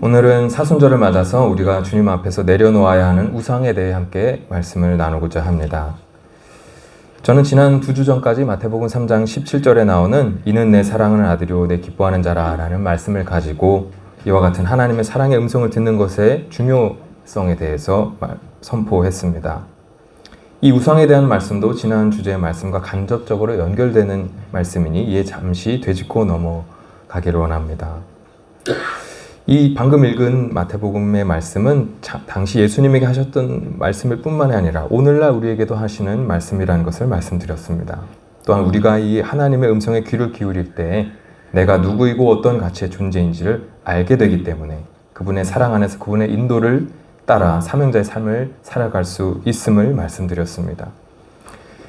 오늘은 사순절을 맞아서 우리가 주님 앞에서 내려놓아야 하는 우상에 대해 함께 말씀을 나누고자 합니다. 저는 지난 두 주 전까지 마태복음 3장 17절에 나오는 이는 내 사랑하는 아들이요 내 기뻐하는 자라라는 말씀을 가지고 이와 같은 하나님의 사랑의 음성을 듣는 것의 중요성에 대해서 선포했습니다. 이 우상에 대한 말씀도 지난 주제의 말씀과 간접적으로 연결되는 말씀이니 이에 잠시 되짚고 넘어가기를 원합니다. 이 방금 읽은 마태복음의 말씀은 자, 당시 예수님에게 하셨던 말씀일 뿐만이 아니라 오늘날 우리에게도 하시는 말씀이라는 것을 말씀드렸습니다. 또한 우리가 이 하나님의 음성에 귀를 기울일 때 내가 누구이고 어떤 가치의 존재인지를 알게 되기 때문에 그분의 사랑 안에서 그분의 인도를 따라 사명자의 삶을 살아갈 수 있음을 말씀드렸습니다.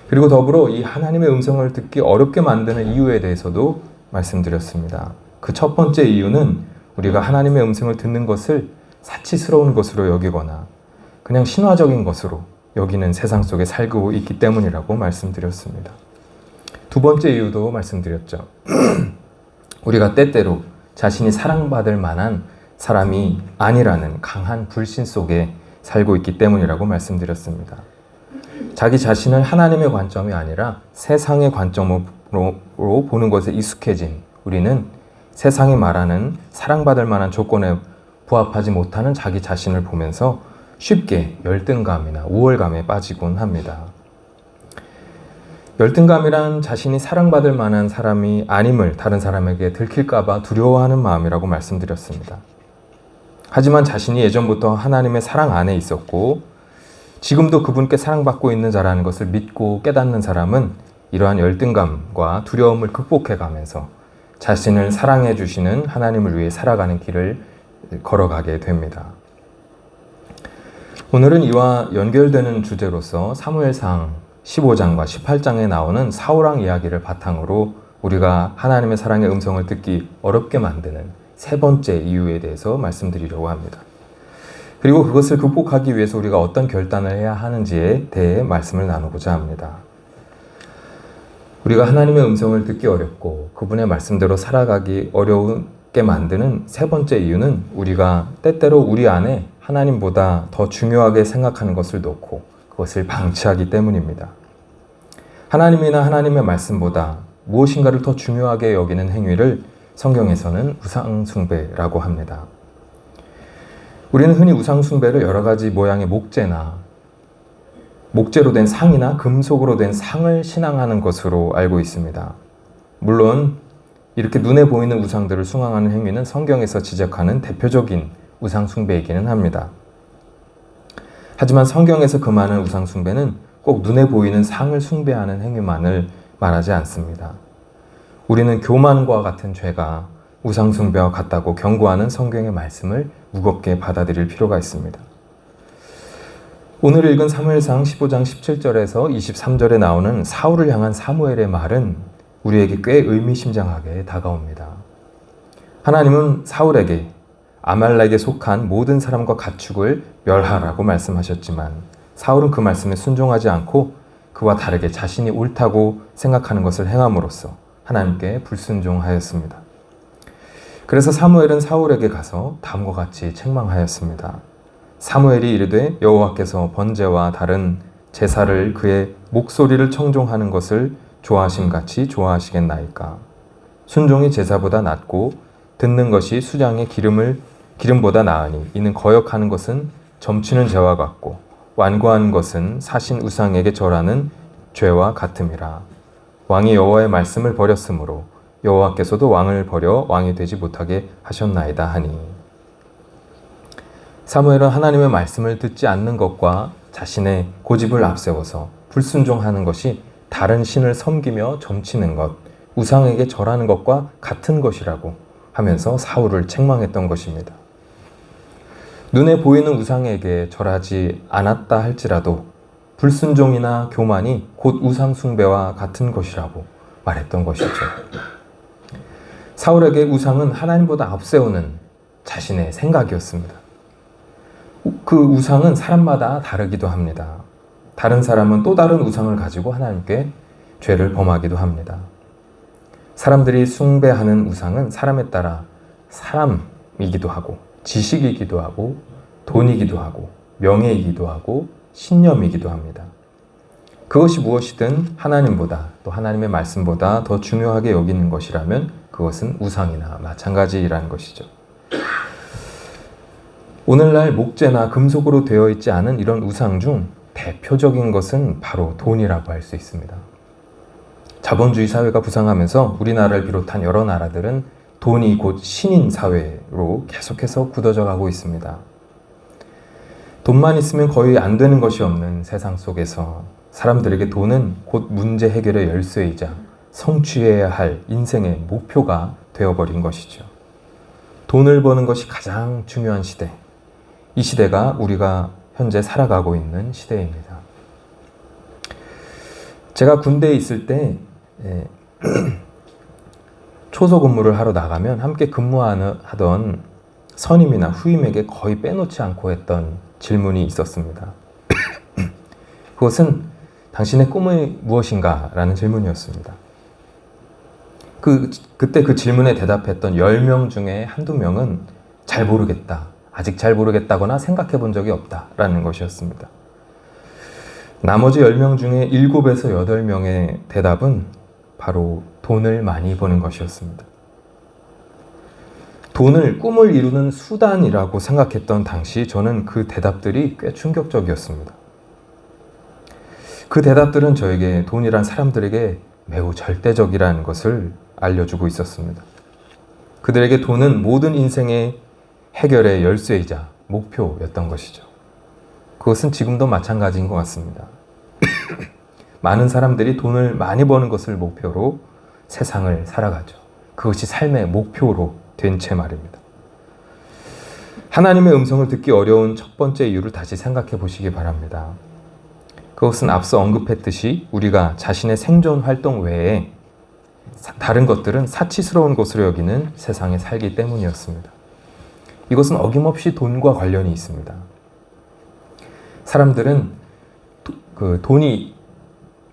그리고 더불어 이 하나님의 음성을 듣기 어렵게 만드는 이유에 대해서도 말씀드렸습니다. 그 첫 번째 이유는 우리가 하나님의 음성을 듣는 것을 사치스러운 것으로 여기거나 그냥 신화적인 것으로 여기는 세상 속에 살고 있기 때문이라고 말씀드렸습니다. 두 번째 이유도 말씀드렸죠. 우리가 때때로 자신이 사랑받을 만한 사람이 아니라는 강한 불신 속에 살고 있기 때문이라고 말씀드렸습니다. 자기 자신을 하나님의 관점이 아니라 세상의 관점으로 보는 것에 익숙해진 우리는 세상이 말하는 사랑받을 만한 조건에 부합하지 못하는 자기 자신을 보면서 쉽게 열등감이나 우월감에 빠지곤 합니다. 열등감이란 자신이 사랑받을 만한 사람이 아님을 다른 사람에게 들킬까봐 두려워하는 마음이라고 말씀드렸습니다. 하지만 자신이 예전부터 하나님의 사랑 안에 있었고 지금도 그분께 사랑받고 있는 자라는 것을 믿고 깨닫는 사람은 이러한 열등감과 두려움을 극복해 가면서 자신을 사랑해 주시는 하나님을 위해 살아가는 길을 걸어가게 됩니다. 오늘은 이와 연결되는 주제로서 사무엘상 15장과 18장에 나오는 사울왕 이야기를 바탕으로 우리가 하나님의 사랑의 음성을 듣기 어렵게 만드는 세 번째 이유에 대해서 말씀드리려고 합니다. 그리고 그것을 극복하기 위해서 우리가 어떤 결단을 해야 하는지에 대해 말씀을 나누고자 합니다. 우리가 하나님의 음성을 듣기 어렵고 그분의 말씀대로 살아가기 어려우게 만드는 세 번째 이유는 우리가 때때로 우리 안에 하나님보다 더 중요하게 생각하는 것을 놓고 그것을 방치하기 때문입니다. 하나님이나 하나님의 말씀보다 무엇인가를 더 중요하게 여기는 행위를 성경에서는 우상숭배라고 합니다. 우리는 흔히 우상숭배를 여러 가지 모양의 목재나 목재로 된 상이나 금속으로 된 상을 신앙하는 것으로 알고 있습니다. 물론 이렇게 눈에 보이는 우상들을 숭앙하는 행위는 성경에서 지적하는 대표적인 우상 숭배이기는 합니다. 하지만 성경에서 금하는 우상 숭배는 꼭 눈에 보이는 상을 숭배하는 행위만을 말하지 않습니다. 우리는 교만과 같은 죄가 우상 숭배와 같다고 경고하는 성경의 말씀을 무겁게 받아들일 필요가 있습니다. 오늘 읽은 사무엘상 15장 17절에서 23절에 나오는 사울을 향한 사무엘의 말은 우리에게 꽤 의미심장하게 다가옵니다. 하나님은 사울에게 아말렉에 속한 모든 사람과 가축을 멸하라고 말씀하셨지만 사울은 그 말씀에 순종하지 않고 그와 다르게 자신이 옳다고 생각하는 것을 행함으로써 하나님께 불순종하였습니다. 그래서 사무엘은 사울에게 가서 다음과 같이 책망하였습니다. 사무엘이 이르되 여호와께서 번제와 다른 제사를 그의 목소리를 청종하는 것을 좋아하심 같이 좋아하시겠나이까? 순종이 제사보다 낫고 듣는 것이 수장의 기름을 기름보다 나으니 이는 거역하는 것은 점치는 죄와 같고 완고한 것은 사신 우상에게 절하는 죄와 같음이라. 왕이 여호와의 말씀을 버렸으므로 여호와께서도 왕을 버려 왕이 되지 못하게 하셨나이다 하니 사무엘은 하나님의 말씀을 듣지 않는 것과 자신의 고집을 앞세워서 불순종하는 것이 다른 신을 섬기며 점치는 것, 우상에게 절하는 것과 같은 것이라고 하면서 사울을 책망했던 것입니다. 눈에 보이는 우상에게 절하지 않았다 할지라도 불순종이나 교만이 곧 우상숭배와 같은 것이라고 말했던 것이죠. 사울에게 우상은 하나님보다 앞세우는 자신의 생각이었습니다. 그 우상은 사람마다 다르기도 합니다. 다른 사람은 또 다른 우상을 가지고 하나님께 죄를 범하기도 합니다. 사람들이 숭배하는 우상은 사람에 따라 사람 사람이기도 하고 지식이기도 하고 돈이기도 하고 명예이기도 하고 신념이기도 합니다. 그것이 무엇이든 하나님보다 또 하나님의 말씀보다 더 중요하게 여기는 것이라면 그것은 우상이나 마찬가지라는 것이죠. 오늘날 목재나 금속으로 되어 있지 않은 이런 우상 중 대표적인 것은 바로 돈이라고 할 수 있습니다. 자본주의 사회가 부상하면서 우리나라를 비롯한 여러 나라들은 돈이 곧 신인 사회로 계속해서 굳어져 가고 있습니다. 돈만 있으면 거의 안 되는 것이 없는 세상 속에서 사람들에게 돈은 곧 문제 해결의 열쇠이자 성취해야 할 인생의 목표가 되어버린 것이죠. 돈을 버는 것이 가장 중요한 시대. 이 시대가 우리가 현재 살아가고 있는 시대입니다. 제가 군대에 있을 때 예, 초소 근무를 하러 나가면 함께 근무하던 선임이나 후임에게 거의 빼놓지 않고 했던 질문이 있었습니다. 그것은 당신의 꿈이 무엇인가? 라는 질문이었습니다. 그, 그때 그 질문에 대답했던 10명 중에 한두 명은 잘 모르겠다. 아직 잘 모르겠다거나 생각해 본 적이 없다. 라는 것이었습니다. 나머지 10명 중에 7에서 8명의 대답은 바로 돈을 많이 버는 것이었습니다. 돈을 꿈을 이루는 수단이라고 생각했던 당시 저는 그 대답들이 꽤 충격적이었습니다. 그 대답들은 저에게 돈이란 사람들에게 매우 절대적이라는 것을 알려주고 있었습니다. 그들에게 돈은 모든 인생의 해결의 열쇠이자 목표였던 것이죠. 그것은 지금도 마찬가지인 것 같습니다. 많은 사람들이 돈을 많이 버는 것을 목표로 세상을 살아가죠. 그것이 삶의 목표로 된 채 말입니다. 하나님의 음성을 듣기 어려운 첫 번째 이유를 다시 생각해 보시기 바랍니다. 그것은 앞서 언급했듯이 우리가 자신의 생존 활동 외에 다른 것들은 사치스러운 것으로 여기는 세상에 살기 때문이었습니다. 이것은 어김없이 돈과 관련이 있습니다. 사람들은 도, 그 돈이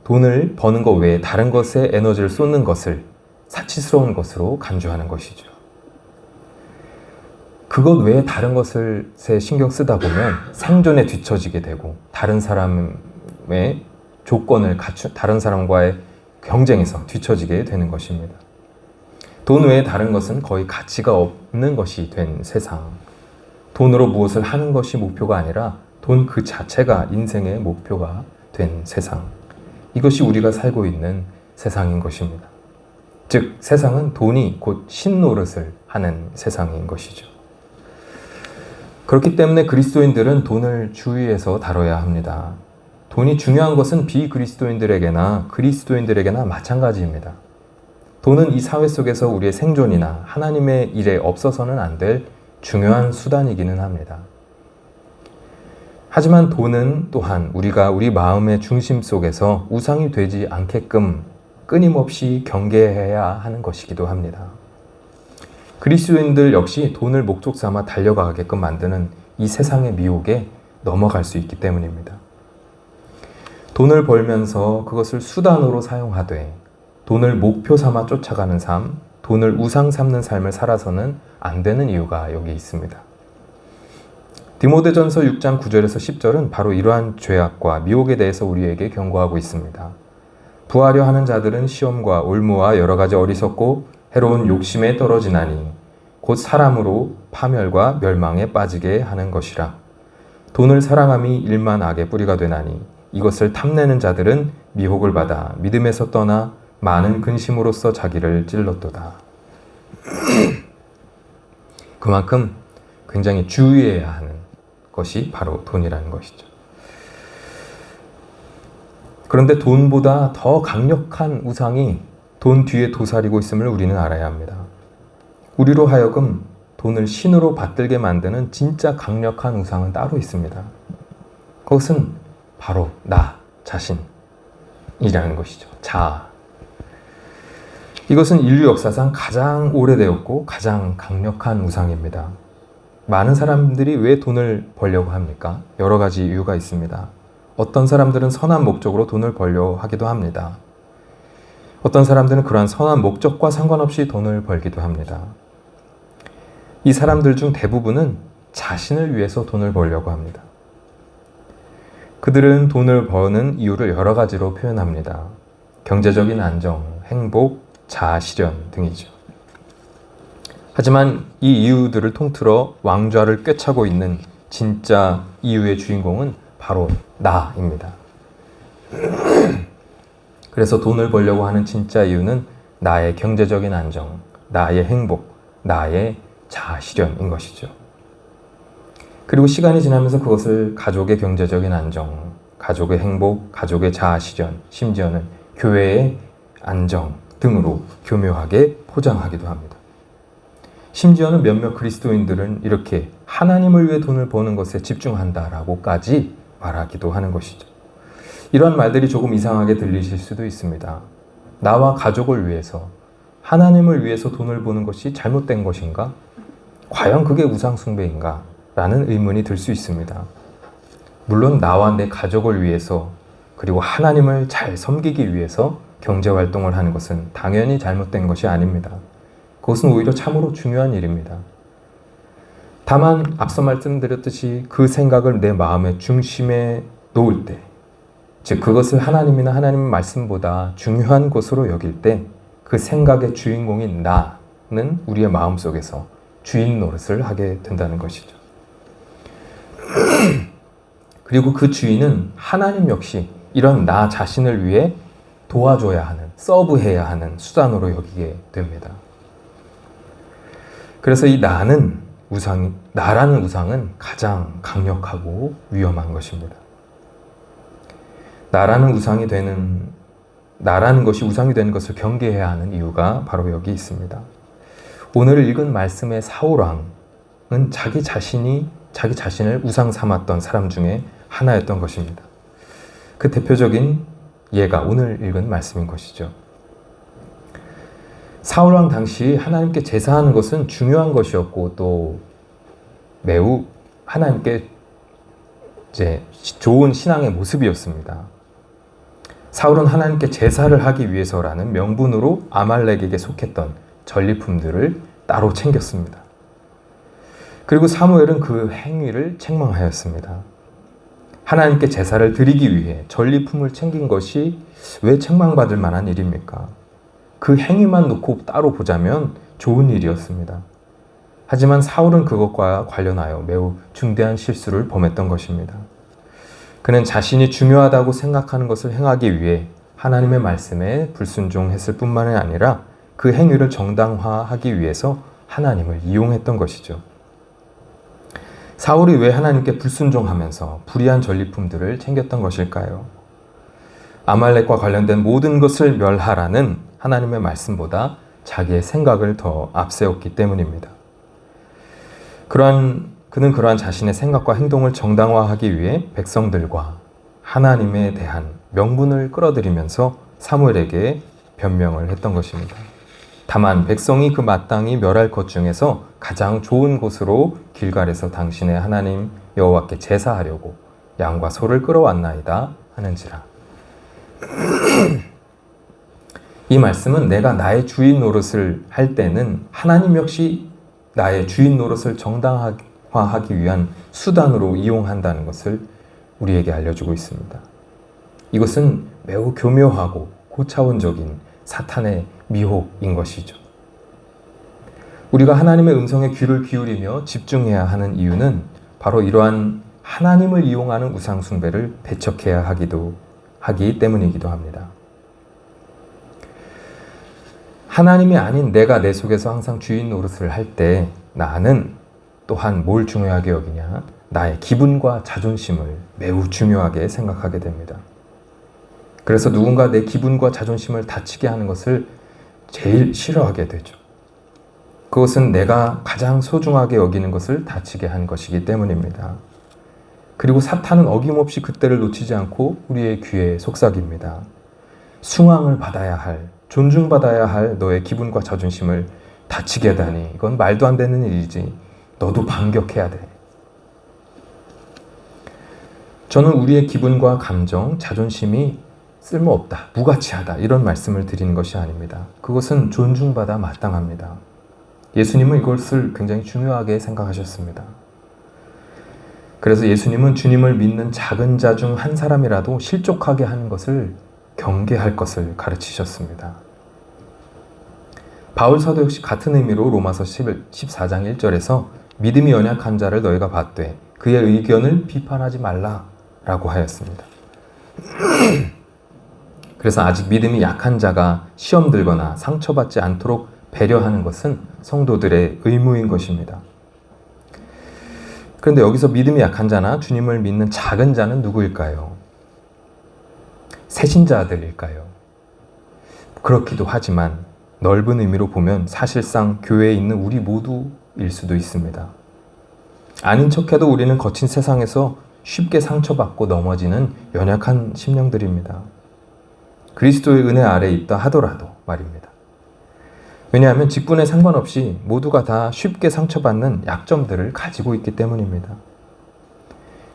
돈을 버는 것 외에 다른 것에 에너지를 쏟는 것을 사치스러운 것으로 간주하는 것이죠. 그것 외에 다른 것을 신경 쓰다 보면 생존에 뒤처지게 되고 다른 사람의 조건을 갖춘 다른 사람과의 경쟁에서 뒤처지게 되는 것입니다. 돈 외에 다른 것은 거의 가치가 없는 것이 된 세상. 돈으로 무엇을 하는 것이 목표가 아니라 돈 그 자체가 인생의 목표가 된 세상. 이것이 우리가 살고 있는 세상인 것입니다. 즉, 세상은 돈이 곧 신노릇을 하는 세상인 것이죠. 그렇기 때문에 그리스도인들은 돈을 주의해서 다뤄야 합니다. 돈이 중요한 것은 비그리스도인들에게나 그리스도인들에게나 마찬가지입니다. 돈은 이 사회 속에서 우리의 생존이나 하나님의 일에 없어서는 안 될 중요한 수단이기는 합니다. 하지만 돈은 또한 우리가 우리 마음의 중심 속에서 우상이 되지 않게끔 끊임없이 경계해야 하는 것이기도 합니다. 그리스도인들 역시 돈을 목적 삼아 달려가게끔 만드는 이 세상의 미혹에 넘어갈 수 있기 때문입니다. 돈을 벌면서 그것을 수단으로 사용하되 돈을 목표 삼아 쫓아가는 삶, 돈을 우상 삼는 삶을 살아서는 안 되는 이유가 여기 있습니다. 디모데전서 6장 9절에서 10절은 바로 이러한 죄악과 미혹에 대해서 우리에게 경고하고 있습니다. 부하려 하는 자들은 시험과 올무와 여러 가지 어리석고 해로운 욕심에 떨어지나니 곧 사람으로 파멸과 멸망에 빠지게 하는 것이라. 돈을 사랑함이 일만 악의 뿌리가 되나니 이것을 탐내는 자들은 미혹을 받아 믿음에서 떠나 많은 근심으로써 자기를 찔렀도다. 그만큼 굉장히 주의해야 하는 것이 바로 돈이라는 것이죠. 그런데 돈보다 더 강력한 우상이 돈 뒤에 도사리고 있음을 우리는 알아야 합니다. 우리로 하여금 돈을 신으로 받들게 만드는 진짜 강력한 우상은 따로 있습니다. 그것은 바로 나 자신이라는 것이죠. 자. 이것은 인류 역사상 가장 오래되었고 가장 강력한 우상입니다. 많은 사람들이 왜 돈을 벌려고 합니까? 여러 가지 이유가 있습니다. 어떤 사람들은 선한 목적으로 돈을 벌려 하기도 합니다. 어떤 사람들은 그러한 선한 목적과 상관없이 돈을 벌기도 합니다. 이 사람들 중 대부분은 자신을 위해서 돈을 벌려고 합니다. 그들은 돈을 버는 이유를 여러 가지로 표현합니다. 경제적인 안정, 행복, 자아 실현 등이죠. 하지만 이 이유들을 통틀어 왕좌를 꿰차고 있는 진짜 이유의 주인공은 바로 나입니다. 그래서 돈을 벌려고 하는 진짜 이유는 나의 경제적인 안정, 나의 행복, 나의 자아 실현인 것이죠. 그리고 시간이 지나면서 그것을 가족의 경제적인 안정, 가족의 행복, 가족의 자아 실현, 심지어는 교회의 안정 등으로 교묘하게 포장하기도 합니다. 심지어는 몇몇 그리스도인들은 이렇게 하나님을 위해 돈을 버는 것에 집중한다라고까지 말하기도 하는 것이죠. 이런 말들이 조금 이상하게 들리실 수도 있습니다. 나와 가족을 위해서 하나님을 위해서 돈을 버는 것이 잘못된 것인가? 과연 그게 우상숭배인가? 라는 의문이 들 수 있습니다. 물론 나와 내 가족을 위해서 그리고 하나님을 잘 섬기기 위해서 경제 활동을 하는 것은 당연히 잘못된 것이 아닙니다. 그것은 오히려 참으로 중요한 일입니다. 다만 앞서 말씀드렸듯이 그 생각을 내 마음의 중심에 놓을 때, 즉 그것을 하나님이나 하나님의 말씀보다 중요한 것으로 여길 때 그 생각의 주인공인 나는 우리의 마음 속에서 주인 노릇을 하게 된다는 것이죠. 그리고 그 주인은 하나님 역시 이런 나 자신을 위해 도와줘야 하는, 서브해야 하는 수단으로 여기게 됩니다. 그래서 이 나는 우상, 나라는 우상은 가장 강력하고 위험한 것입니다. 나라는 우상이 되는, 나라는 것이 우상이 되는 것을 경계해야 하는 이유가 바로 여기 있습니다. 오늘 읽은 말씀의 사울왕은 자기 자신이 자기 자신을 우상 삼았던 사람 중에 하나였던 것입니다. 그 대표적인 예가 오늘 읽은 말씀인 것이죠. 사울왕 당시 하나님께 제사하는 것은 중요한 것이었고 또 매우 하나님께 이제 좋은 신앙의 모습이었습니다. 사울은 하나님께 제사를 하기 위해서라는 명분으로 아말렉에게 속했던 전리품들을 따로 챙겼습니다. 그리고 사무엘은 그 행위를 책망하였습니다. 하나님께 제사를 드리기 위해 전리품을 챙긴 것이 왜 책망받을 만한 일입니까? 그 행위만 놓고 따로 보자면 좋은 일이었습니다. 하지만 사울은 그것과 관련하여 매우 중대한 실수를 범했던 것입니다. 그는 자신이 중요하다고 생각하는 것을 행하기 위해 하나님의 말씀에 불순종했을 뿐만 아니라 그 행위를 정당화하기 위해서 하나님을 이용했던 것이죠. 사울이 왜 하나님께 불순종하면서 불의한 전리품들을 챙겼던 것일까요? 아말렉과 관련된 모든 것을 멸하라는 하나님의 말씀보다 자기의 생각을 더 앞세웠기 때문입니다. 그러한 그는 그러한 자신의 생각과 행동을 정당화하기 위해 백성들과 하나님에 대한 명분을 끌어들이면서 사무엘에게 변명을 했던 것입니다. 다만 백성이 그 마땅히 멸할 것 중에서 가장 좋은 곳으로 길갈에서 당신의 하나님 여호와께 제사하려고 양과 소를 끌어왔나이다 하는지라. 이 말씀은 내가 나의 주인 노릇을 할 때는 하나님 역시 나의 주인 노릇을 정당화하기 위한 수단으로 이용한다는 것을 우리에게 알려주고 있습니다. 이것은 매우 교묘하고 고차원적인 사탄의 미혹인 것이죠. 우리가 하나님의 음성에 귀를 기울이며 집중해야 하는 이유는 바로 이러한 하나님을 이용하는 우상숭배를 배척해야 하기도 하기 때문이기도 합니다. 하나님이 아닌 내가 내 속에서 항상 주인 노릇을 할 때 나는 또한 뭘 중요하게 여기냐? 나의 기분과 자존심을 매우 중요하게 생각하게 됩니다. 그래서 누군가 내 기분과 자존심을 다치게 하는 것을 제일 싫어하게 되죠. 그것은 내가 가장 소중하게 여기는 것을 다치게 한 것이기 때문입니다. 그리고 사탄은 어김없이 그때를 놓치지 않고 우리의 귀에 속삭입니다. 숭앙을 받아야 할, 존중받아야 할 너의 기분과 자존심을 다치게 하다니 이건 말도 안 되는 일이지. 너도 반격해야 돼. 저는 우리의 기분과 감정, 자존심이 쓸모없다, 무가치하다 이런 말씀을 드리는 것이 아닙니다. 그것은 존중받아 마땅합니다. 예수님은 이것을 굉장히 중요하게 생각하셨습니다. 그래서 예수님은 주님을 믿는 작은 자 중 한 사람이라도 실족하게 하는 것을 경계할 것을 가르치셨습니다. 바울 사도 역시 같은 의미로 로마서 14장 1절에서 믿음이 연약한 자를 너희가 봤되 그의 의견을 비판하지 말라라고 하였습니다. 그래서 아직 믿음이 약한 자가 시험 들거나 상처받지 않도록 배려하는 것은 성도들의 의무인 것입니다. 그런데 여기서 믿음이 약한 자나 주님을 믿는 작은 자는 누구일까요? 새신자들일까요? 그렇기도 하지만 넓은 의미로 보면 사실상 교회에 있는 우리 모두일 수도 있습니다. 아닌 척해도 우리는 거친 세상에서 쉽게 상처받고 넘어지는 연약한 심령들입니다. 그리스도의 은혜 아래 있다 하더라도 말입니다. 왜냐하면 직분에 상관없이 모두가 다 쉽게 상처받는 약점들을 가지고 있기 때문입니다.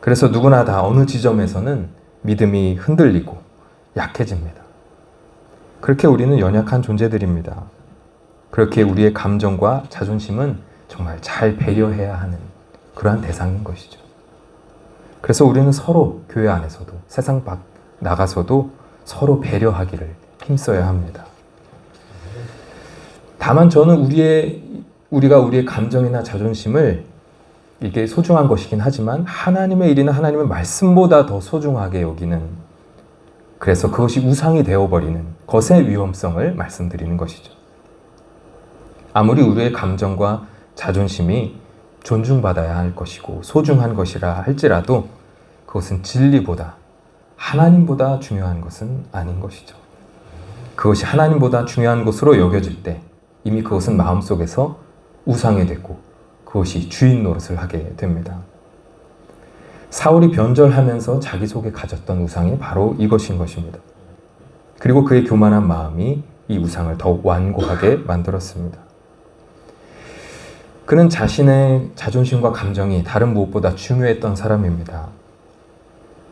그래서 누구나 다 어느 지점에서는 믿음이 흔들리고 약해집니다. 그렇게 우리는 연약한 존재들입니다. 그렇게 우리의 감정과 자존심은 정말 잘 배려해야 하는 그러한 대상인 것이죠. 그래서 우리는 서로 교회 안에서도 세상 밖 나가서도 서로 배려하기를 힘써야 합니다. 다만 저는 우리의 우리가 우리의 감정이나 자존심을 이게 소중한 것이긴 하지만 하나님의 일이나 하나님의 말씀보다 더 소중하게 여기는 그래서 그것이 우상이 되어버리는 것의 위험성을 말씀드리는 것이죠. 아무리 우리의 감정과 자존심이 존중받아야 할 것이고 소중한 것이라 할지라도 그것은 진리보다 하나님보다 중요한 것은 아닌 것이죠. 그것이 하나님보다 중요한 것으로 여겨질 때 이미 그것은 마음속에서 우상이 됐고 그것이 주인 노릇을 하게 됩니다. 사울이 변절하면서 자기 속에 가졌던 우상이 바로 이것인 것입니다. 그리고 그의 교만한 마음이 이 우상을 더욱 완고하게 만들었습니다. 그는 자신의 자존심과 감정이 다른 무엇보다 중요했던 사람입니다.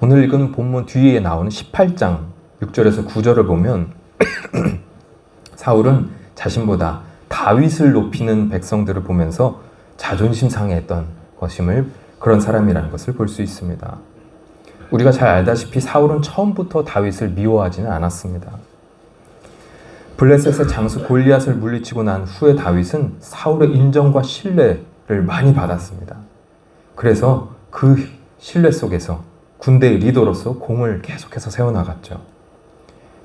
오늘 읽은 본문 뒤에 나오는 18장 6절에서 9절을 보면 사울은 자신보다 다윗을 높이는 백성들을 보면서 자존심 상해했던 것임을 그런 사람이라는 것을 볼 수 있습니다. 우리가 잘 알다시피 사울은 처음부터 다윗을 미워하지는 않았습니다. 블레셋의 장수 골리앗을 물리치고 난 후에 다윗은 사울의 인정과 신뢰를 많이 받았습니다. 그래서 그 신뢰 속에서 군대의 리더로서 공을 계속해서 세워나갔죠.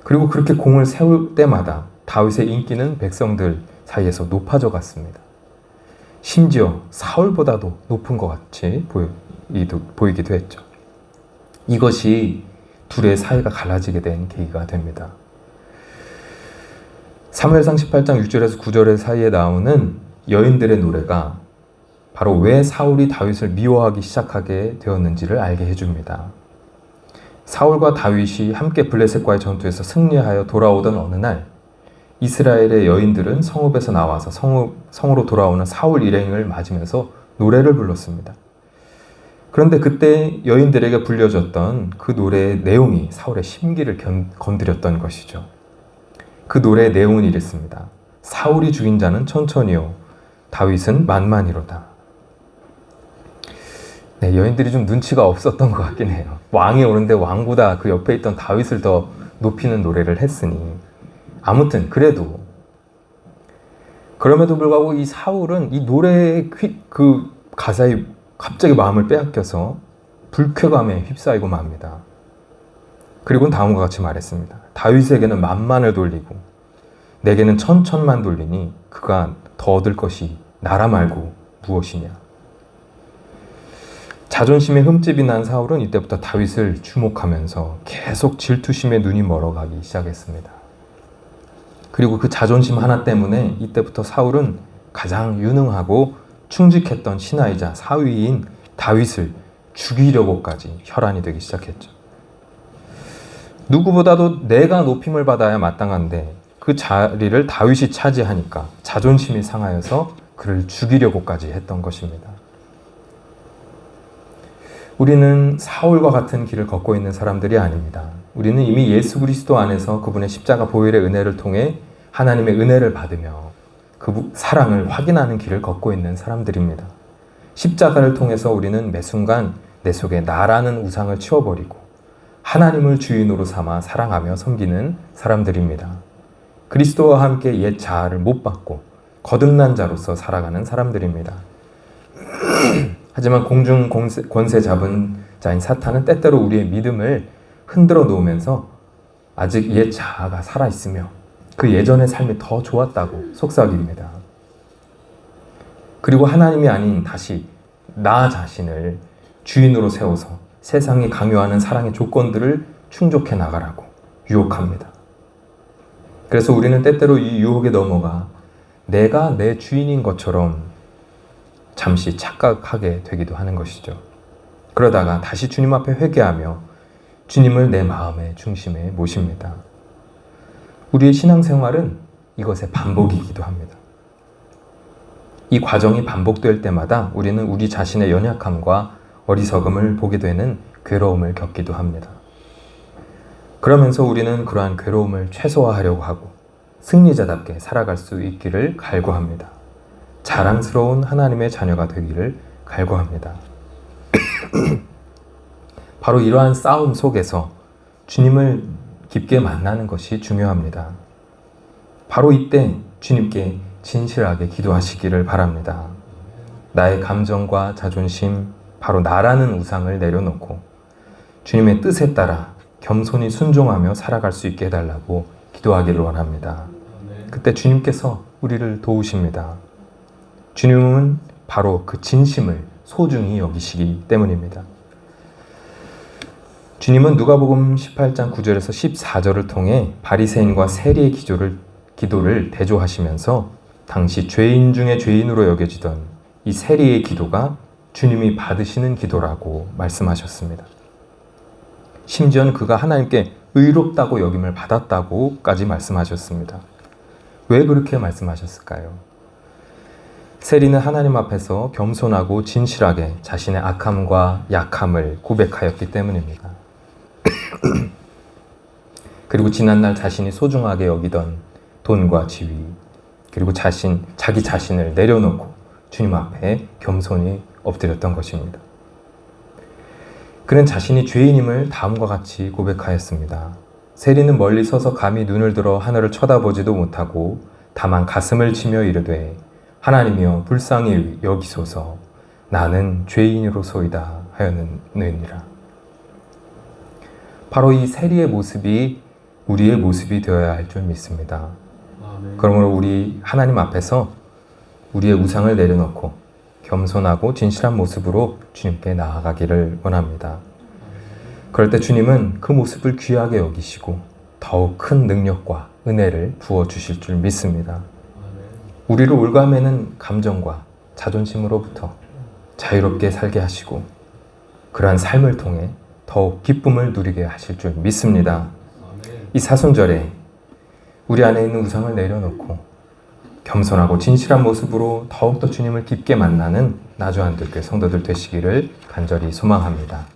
그리고 그렇게 공을 세울 때마다 다윗의 인기는 백성들 사이에서 높아져 갔습니다. 심지어 사울보다도 높은 것 같이 보이기도 했죠. 이것이 둘의 사이가 갈라지게 된 계기가 됩니다. 사무엘상 18장 6절에서 9절 사이에 나오는 여인들의 노래가 바로 왜 사울이 다윗을 미워하기 시작하게 되었는지를 알게 해줍니다. 사울과 다윗이 함께 블레셋과의 전투에서 승리하여 돌아오던 어느 날 이스라엘의 여인들은 성읍에서 나와서 성읍, 성으로 돌아오는 사울 일행을 맞으면서 노래를 불렀습니다. 그런데 그때 여인들에게 불려졌던 그 노래의 내용이 사울의 심기를 견, 건드렸던 것이죠. 그 노래의 내용은 이랬습니다. 사울이 죽인 자는 천천히요. 다윗은 만만히로다. 네, 여인들이 좀 눈치가 없었던 것 같긴 해요. 왕이 오는데 왕보다 그 옆에 있던 다윗을 더 높이는 노래를 했으니. 아무튼, 그래도. 그럼에도 불구하고 이 사울은 이 노래의 그 가사에 갑자기 마음을 빼앗겨서 불쾌감에 휩싸이고 맙니다. 그리고 다음과 같이 말했습니다. 다윗에게는 만만을 돌리고 내게는 천천만 돌리니 그가 더 얻을 것이 나라 말고 무엇이냐. 자존심에 흠집이 난 사울은 이때부터 다윗을 주목하면서 계속 질투심에 눈이 멀어가기 시작했습니다. 그리고 그 자존심 하나 때문에 이때부터 사울은 가장 유능하고 충직했던 신하이자 사위인 다윗을 죽이려고까지 혈안이 되기 시작했죠. 누구보다도 내가 높임을 받아야 마땅한데 그 자리를 다윗이 차지하니까 자존심이 상하여서 그를 죽이려고까지 했던 것입니다. 우리는 사울과 같은 길을 걷고 있는 사람들이 아닙니다. 우리는 이미 예수 그리스도 안에서 그분의 십자가 보혈의 은혜를 통해 하나님의 은혜를 받으며 그 부- 사랑을 확인하는 길을 걷고 있는 사람들입니다. 십자가를 통해서 우리는 매 순간 내 속에 나라는 우상을 치워버리고 하나님을 주인으로 삼아 사랑하며 섬기는 사람들입니다. 그리스도와 함께 옛 자아를 못 받고 거듭난 자로서 살아가는 사람들입니다. 하지만 공중 공세- 권세 잡은 자인 사탄은 때때로 우리의 믿음을 흔들어 놓으면서 아직 옛 자아가 살아 있으며 그 예전의 삶이 더 좋았다고 속삭입니다. 그리고 하나님이 아닌 다시 나 자신을 주인으로 세워서 세상이 강요하는 사랑의 조건들을 충족해 나가라고 유혹합니다. 그래서 우리는 때때로 이 유혹에 넘어가 내가 내 주인인 것처럼 잠시 착각하게 되기도 하는 것이죠. 그러다가 다시 주님 앞에 회개하며 주님을 내 마음의 중심에 모십니다. 우리의 신앙생활은 이것의 반복이기도 합니다. 이 과정이 반복될 때마다 우리는 우리 자신의 연약함과 어리석음을 보게 되는 괴로움을 겪기도 합니다. 그러면서 우리는 그러한 괴로움을 최소화하려고 하고 승리자답게 살아갈 수 있기를 갈구합니다. 자랑스러운 하나님의 자녀가 되기를 갈구합니다. 바로 이러한 싸움 속에서 주님을 깊게 만나는 것이 중요합니다. 바로 이때 주님께 진실하게 기도하시기를 바랍니다. 나의 감정과 자존심, 바로 나라는 우상을 내려놓고 주님의 뜻에 따라 겸손히 순종하며 살아갈 수 있게 해달라고 기도하기를 원합니다. 그때 주님께서 우리를 도우십니다. 주님은 바로 그 진심을 소중히 여기시기 때문입니다. 주님은 누가복음 18장 9절에서 14절을 통해 바리새인과 세리의 기도를 기도를 대조하시면서 당시 죄인 중에 죄인으로 여겨지던 이 세리의 기도가 주님이 받으시는 기도라고 말씀하셨습니다. 심지어는 그가 하나님께 의롭다고 여김을 받았다고까지 말씀하셨습니다. 왜 그렇게 말씀하셨을까요? 세리는 하나님 앞에서 겸손하고 진실하게 자신의 악함과 약함을 고백하였기 때문입니다. 그리고 지난날 자신이 소중하게 여기던 돈과 지위, 그리고 자신, 자기 자신을 내려놓고 주님 앞에 겸손히 엎드렸던 것입니다. 그는 자신이 죄인임을 다음과 같이 고백하였습니다. 세리는 멀리 서서 감히 눈을 들어 하늘을 쳐다보지도 못하고 다만 가슴을 치며 이르되 하나님이여 불쌍히 여기소서 나는 죄인으로소이다 하였느니라. 바로 이 세리의 모습이 우리의 모습이 되어야 할 줄 믿습니다. 그러므로 우리 하나님 앞에서 우리의 우상을 내려놓고 겸손하고 진실한 모습으로 주님께 나아가기를 원합니다. 그럴 때 주님은 그 모습을 귀하게 여기시고 더욱 큰 능력과 은혜를 부어 주실 줄 믿습니다. 우리를 올가매는 감정과 자존심으로부터 자유롭게 살게 하시고 그러한 삶을 통해 더욱 기쁨을 누리게 하실 줄 믿습니다. 이 사순절에 우리 안에 있는 우상을 내려놓고 겸손하고 진실한 모습으로 더욱더 주님을 깊게 만나는 나주한들교회 성도들 되시기를 간절히 소망합니다.